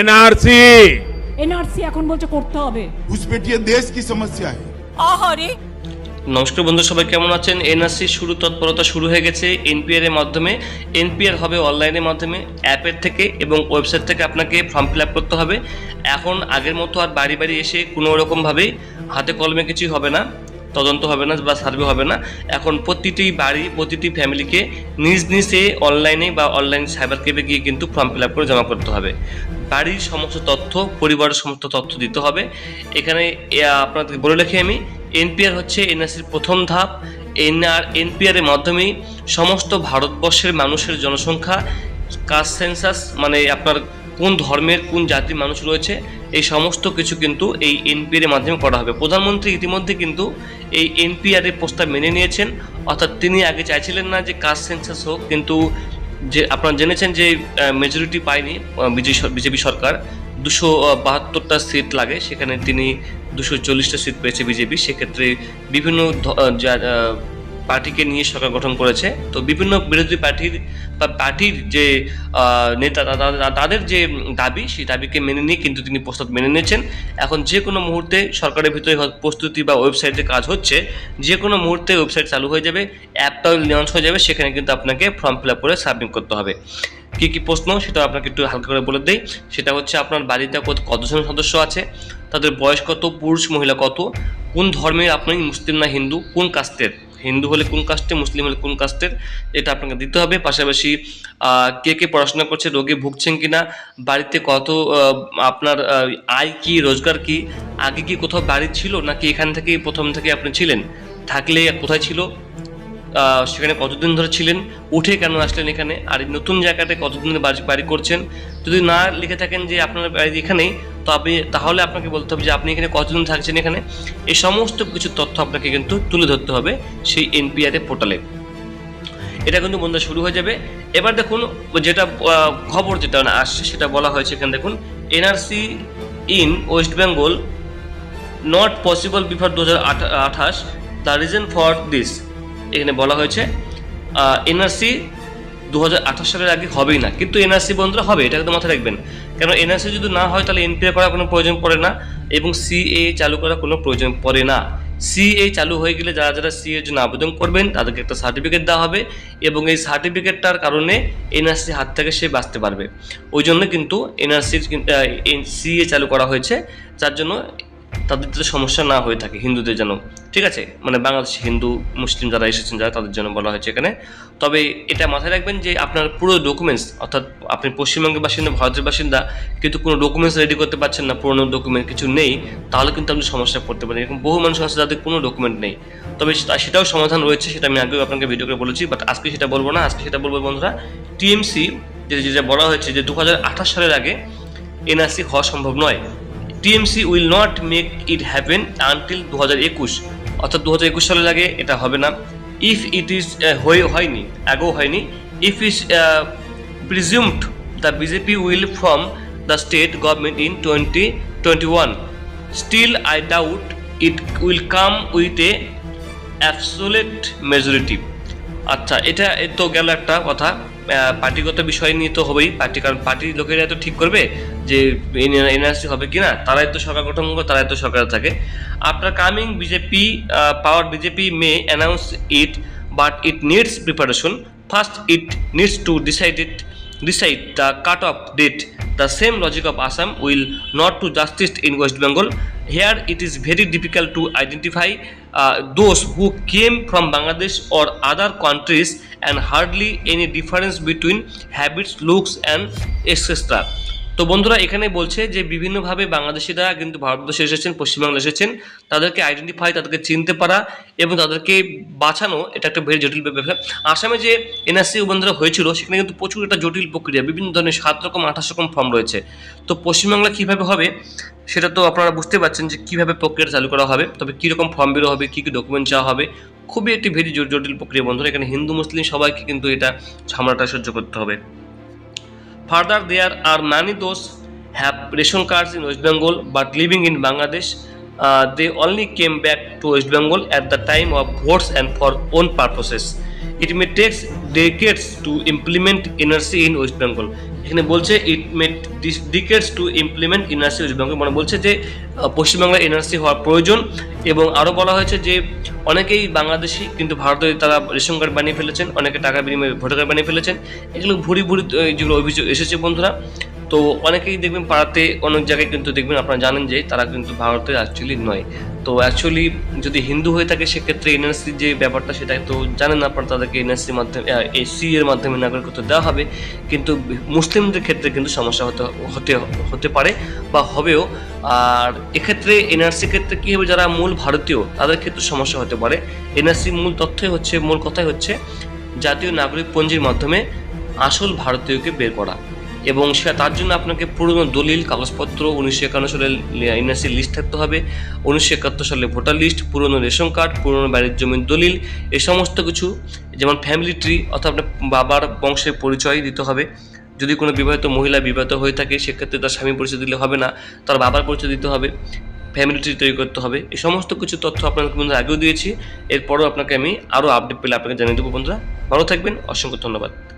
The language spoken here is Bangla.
এনআরসি এনআরসি এখন বলছে করতে হবে উজবেকিয়ে দেশ কি সমস্যা হ্যায় আহারে নমস্কার বন্ধু সবাই কেমন আছেন এনআরসি শুরু তৎপরতা শুরু হয়ে গেছে এনপিআর এর মাধ্যমে এনপিআর হবে অনলাইনের মাধ্যমে অ্যাপের থেকে এবং ওয়েবসাইট থেকে আপনাকে ফর্ম ফিল আপ করতে হবে এখন আগের মতো আর বাড়ি বাড়ি এসে কোনো রকমভাবে হাতে কলমে কিছুই হবে না তদন্ত হবে না বা সার্ভে হবে না এখন প্রতিটি বাড়ি প্রতিটি ফ্যামিলিকে নিজ নিজে অনলাইনে বা অনলাইন সাইবার ক্যাবে গিয়ে কিন্তু ফর্ম ফিল আপ করে জমা করতে হবে বাড়ির সমস্ত তথ্য পরিবারের সমস্ত তথ্য দিতে হবে এখানে আপনাদেরকে বলে রাখি আমি এনপিআর হচ্ছে এনআরসির প্রথম ধাপ এনআর এনপিআরের মাধ্যমে সমস্ত ভারতবর্ষের মানুষের জনসংখ্যা কাস্ট সেন্সাস মানে আপনার কোন ধর্মের কোন জাতির মানুষ রয়েছে এই সমস্ত কিছু কিন্তু এই এনপিআর এর মাধ্যমে করা হবে প্রধানমন্ত্রী ইতিমধ্যে কিন্তু এই এনপিআর এর প্রস্তাব মেনে নিয়েছেন অর্থাৎ তিনি আগে চাইছিলেন না যে কাস্ট সেন্সাস হোক কিন্তু যে আপনারা জেনেছেন যে মেজরিটি পায়নি বিজেপি সরকার দুশো বাহাত্তরটা সিট লাগে সেখানে তিনি দুশো চল্লিশটা সিট পেয়েছে বিজেপি সেক্ষেত্রে বিভিন্ন পার্টিকে নিয়ে সরকার গঠন করেছে তো বিভিন্ন বিরোধী পার্টির বা পার্টির যে নেতা তাদের যে দাবি সেই দাবিকে মেনে নিয়ে কিন্তু তিনি প্রস্তাব মেনে নিয়েছেন এখন যে কোনো মুহূর্তে সরকারের ভিতরে প্রস্তুতি বা ওয়েবসাইটে কাজ হচ্ছে যে কোনো মুহূর্তে ওয়েবসাইট চালু হয়ে যাবে অ্যাপটাও লঞ্চ হয়ে যাবে সেখানে কিন্তু আপনাকে ফর্ম ফিল আপ করে সাবমিট করতে হবে কী কী প্রশ্ন সেটা আপনাকে একটু হালকা করে বলে দিই সেটা হচ্ছে আপনার বাড়িতে কত কতজন সদস্য আছে তাদের বয়স কত পুরুষ মহিলা কত কোন ধর্মের আপনি মুসলিম না হিন্দু কোন কাস্তের হিন্দু হলে কোন কাস্টে মুসলিম হলে কোন কাস্টের এটা আপনাকে দিতে হবে পাশাপাশি কে কে পড়াশোনা করছে রোগে ভুগছেন কিনা বাড়িতে কত আপনার আয় কি রোজগার কি আগে কি কোথাও বাড়ি ছিল নাকি এখান থেকে প্রথম থেকে আপনি ছিলেন থাকলে কোথায় ছিল সেখানে কতদিন ধরে ছিলেন উঠে কেন আসলেন এখানে আর নতুন জায়গাতে কতদিন বাড়ি করছেন যদি না লিখে থাকেন যে আপনার বাড়ি এখানেই তবে তাহলে আপনাকে বলতে হবে যে আপনি এখানে কতজন থাকছেন এখানে এই সমস্ত কিছু তথ্য আপনাকে কিন্তু তুলে ধরতে হবে সেই এনপিআরএ পোর্টালে এটা কিন্তু বন্ধু শুরু হয়ে যাবে এবার দেখুন যেটা খবর যেটা আসছে সেটা বলা হয়েছে এখানে দেখুন NRC in West Bengal not possible before দু হাজার আঠাশ দ্য রিজন ফর দিস এখানে বলা হয়েছে এনআরসি দু সালের আগে হবেই না কিন্তু এনআরসি বন্ধুরা হবে এটা কিন্তু মাথায় রাখবেন কেন এনআরসি যদি না হয় তাহলে এনপিআর করার কোনো প্রয়োজন পড়ে না এবং সিএ চালু করার কোনো প্রয়োজন পড়ে না সিএ চালু হয়ে গেলে যারা যারা সিএর জন্য আবেদন করবেন তাদেরকে একটা সার্টিফিকেট দেওয়া হবে এবং এই সার্টিফিকেটটার কারণে এনআরসি হাত থেকে সে বাঁচতে পারবে ওই জন্য কিন্তু এনআরসির সিএ চালু করা হয়েছে যার জন্য তাদের যাতে সমস্যা না হয়ে থাকে হিন্দুদের যেন ঠিক আছে মানে বাংলাদেশ হিন্দু মুসলিম যারা এসেছেন যারা তাদের জন্য বলা হয়েছে এখানে তবে এটা মাথায় রাখবেন যে আপনার পুরো ডকুমেন্টস অর্থাৎ আপনি পশ্চিমবঙ্গের বাসিন্দা ভারতের বাসিন্দা কিন্তু কোনো ডকুমেন্টস রেডি করতে পারছেন না পুরনো ডকুমেন্ট কিছু নেই তাহলে কিন্তু আপনি সমস্যা পড়তে পারেন এরকম বহু মানুষ আছে যাদের কোনো ডকুমেন্ট নেই তবে সেটাও সমাধান রয়েছে সেটা আমি আগেও আপনাকে ভিডিও করে বলেছি বাট আজকে সেটা বলবো না আজকে সেটা বলবো বন্ধুরা টিএমসি যেটা বলা হয়েছে যে দু সালের আগে এনআরসি হওয়া সম্ভব নয় TMC will not make it happen until দু হাজার একুশ অর্থাৎ দু হাজার একুশ সালের আগে এটা হবে না ইফ ইট ইজ হয়ে হয়নি আগেও হয়নি if is presumed the BJP will form the state government in twenty twenty one still I doubt it will come with a absolute majority আচ্ছা এটা তো গেল একটা কথা পার্টিগত বিষয় নিয়ে তো হবেই পার্টি কারণ পার্টির লোকেরা তো ঠিক করবে যে এনআরসি হবে কি না তারাই তো সরকার গঠন করবে তারাই তো সরকার থাকে after coming BJP power BJP may announce it but it needs preparation first it needs to decide it Decide the cutoff date. The same logic of Assam will not do justice in West Bengal. Here it is very difficult to identify uh, those who came from Bangladesh or other countries, and hardly any difference between habits, looks and etc. তো বন্ধুরা এখানে বলছে যে বিভিন্নভাবে বাংলাদেশিরা কিন্তু ভারতবর্ষে এসেছেন পশ্চিমবাংলা এসেছেন তাদেরকে আইডেন্টিফাই তাদেরকে চিনতে পারা এবং তাদেরকে বাঁচানো এটা একটা ভেরি জটিল ব্যাপার আসামে যে এনআরসি বন্ধুরা হয়েছিল সেখানে কিন্তু প্রচুর একটা জটিল প্রক্রিয়া বিভিন্ন ধরনের সাত রকম আঠাশ রকম ফর্ম রয়েছে তো পশ্চিমবাংলা কীভাবে হবে সেটা তো আপনারা বুঝতে পারছেন যে কীভাবে প্রক্রিয়া চালু করা হবে তবে কীরকম ফর্ম বেরো হবে কী কী ডকুমেন্ট চাওয়া হবে খুবই একটি ভেরি জটিল প্রক্রিয়া বন্ধুরা এখানে হিন্দু মুসলিম সবাইকে কিন্তু এটা ঝামেলাটা সহ্য করতে হবে Further, there are many those have ration cards in West Bengal but living in Bangladesh. Uh, they only came back to West Bengal at the time of votes and for own purposes. It may take decades to implement NRC in West Bengal এখানে বলছে it mate decades to implement NRC West Bengal মানে বলছে যে পশ্চিমবাংলা এনআরসি হওয়ার প্রয়োজন এবং আরও বলা হয়েছে যে অনেকেই বাংলাদেশি কিন্তু ভারতে তারা রেশন কার্ড বানিয়ে ফেলেছেন অনেকে টাকার বিনিময়ে ভোটার কার্ড বানিয়ে ফেলেছেন এগুলো ভুরি ভুরি যেগুলো অভিযোগ এসেছে বন্ধুরা তো অনেকেই দেখবেন পাড়াতে অনেক জায়গায় কিন্তু দেখবেন আপনারা জানেন যে তারা কিন্তু ভারতের অ্যাকচুয়ালি নয় তো অ্যাকচুয়ালি যদি হিন্দু হয়ে থাকে সেক্ষেত্রে এনআরসি যে ব্যাপারটা সেটা তো জানেন আপনারা তাদেরকে এনআরসির মাধ্যমে এসি এর মাধ্যমে নাগরিকত্ব দেওয়া হবে কিন্তু মুসলিমদের ক্ষেত্রে কিন্তু সমস্যা হতে হতে হতে পারে বা হবেও আর এক্ষেত্রে এনআরসি ক্ষেত্রে কী হবে যারা মূল ভারতীয় তাদের ক্ষেত্রে সমস্যা হতে পারে এনআরসি মূল তথ্যই হচ্ছে মূল কথাই হচ্ছে জাতীয় নাগরিক পঞ্জির মাধ্যমে আসল ভারতীয়কে বের করা এবং সে তার জন্য আপনাকে পুরনো দলিল কাগজপত্র উনিশশো একান্ন সালের এনআরসির লিস্ট থাকতে হবে উনিশশো একাত্তর সালে ভোটার লিস্ট পুরনো রেশন কার্ড পুরনো বাড়ির জমির দলিল এ সমস্ত কিছু যেমন ফ্যামিলি ট্রি অর্থাৎ আপনার বাবার বংশের পরিচয় দিতে হবে যদি কোনো বিবাহিত মহিলা বিবাহিত হয়ে থাকে সেক্ষেত্রে তার স্বামী পরিচয় দিলে হবে না তার বাবার পরিচয় দিতে হবে ফ্যামিলি ট্রি তৈরি করতে হবে এই সমস্ত কিছু তথ্য আপনাকে বন্ধুরা আগেও দিয়েছি এরপরও আপনাকে আমি আরও আপডেট পেলে আপনাকে জানিয়ে দেবো বন্ধুরা ভালো থাকবেন অসংখ্য ধন্যবাদ